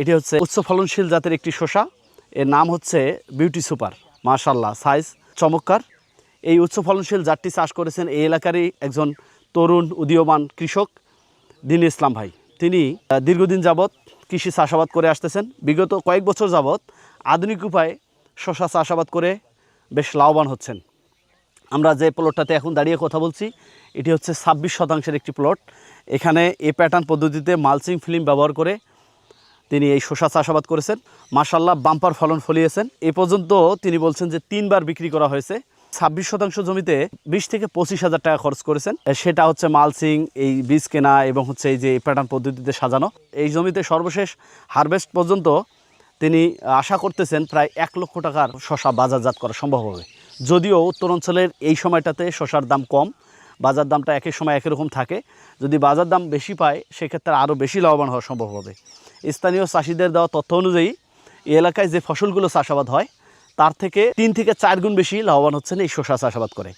এটি হচ্ছে উচ্চ ফলনশীল জাতের একটি শসা। এর নাম হচ্ছে বিউটি সুপার। মাশাল্লাহ সাইজ চমৎকার। এই উচ্চ ফলনশীল জাতটি চাষ করেছেন এই এলাকারই একজন তরুণ উদীয়মান কৃষক দিন ইসলাম ভাই। তিনি দীর্ঘদিন যাবৎ কৃষি চাষাবাদ করে আসতেছেন। বিগত কয়েক বছর যাবৎ আধুনিক উপায়ে শশা চাষাবাদ করে বেশ লাভবান হচ্ছেন। আমরা যে প্লটটাতে এখন দাঁড়িয়ে কথা বলছি, এটি হচ্ছে ছাব্বিশ শতাংশের একটি প্লট এখানে এ প্যাটার্ন পদ্ধতিতে মালচিং ফিল্ম ব্যবহার করে তিনি এই শসা চাষাবাদ করেছেন। মাসাল্লাহ বাম্পার ফলন ফলিয়েছেন। এ পর্যন্ত তিনি বলছেন যে তিনবার বিক্রি করা হয়েছে। ছাব্বিশ শতাংশ জমিতে বিশ থেকে পঁচিশ হাজার টাকা খরচ করেছেন। সেটা হচ্ছে মালচিং, এই বীজ কেনা এবং হচ্ছে এই যে প্যাটার্ন পদ্ধতিতে সাজানো। এই জমিতে সর্বশেষ হারভেস্ট পর্যন্ত তিনি আশা করতেছেন প্রায় এক লক্ষ টাকার শশা বাজারজাত করা সম্ভব হবে। যদিও উত্তর অঞ্চলের এই সময়টাতে শশার দাম কম। বাজার দামটা একই সময় একই রকম থাকে। যদি বাজার দাম বেশি পায়, সেক্ষেত্রে আরও বেশি লাভবান হওয়া সম্ভব হবে। স্থানীয় চাষিদের দেওয়া তথ্য অনুযায়ী, এই এলাকায় যে ফসলগুলো চাষাবাদ হয়, তার থেকে তিন থেকে চার গুণ বেশি লাভবান হচ্ছেন এই শসা চাষাবাদ করে।